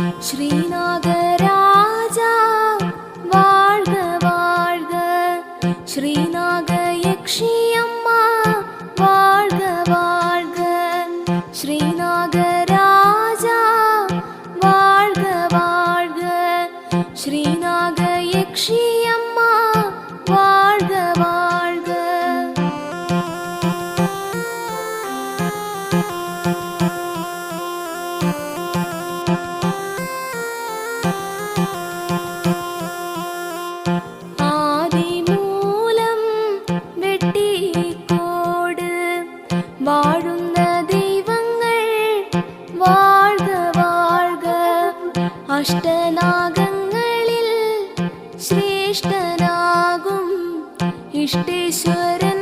श्रीनागराजाग श्रीनाग यक्षि अम्मार्गवार्ग श्रीनागराजागवा श्रीनाग यक्षि अम्मार्ग വെട്ടിക്കോട് വാഴുന്ന ദൈവങ്ങൾ വാഴ്ക വാഴ്ക. അഷ്ടനാഗങ്ങളിൽ ശ്രേഷ്ഠനാകും ഇഷ്ടേശ്വരൻ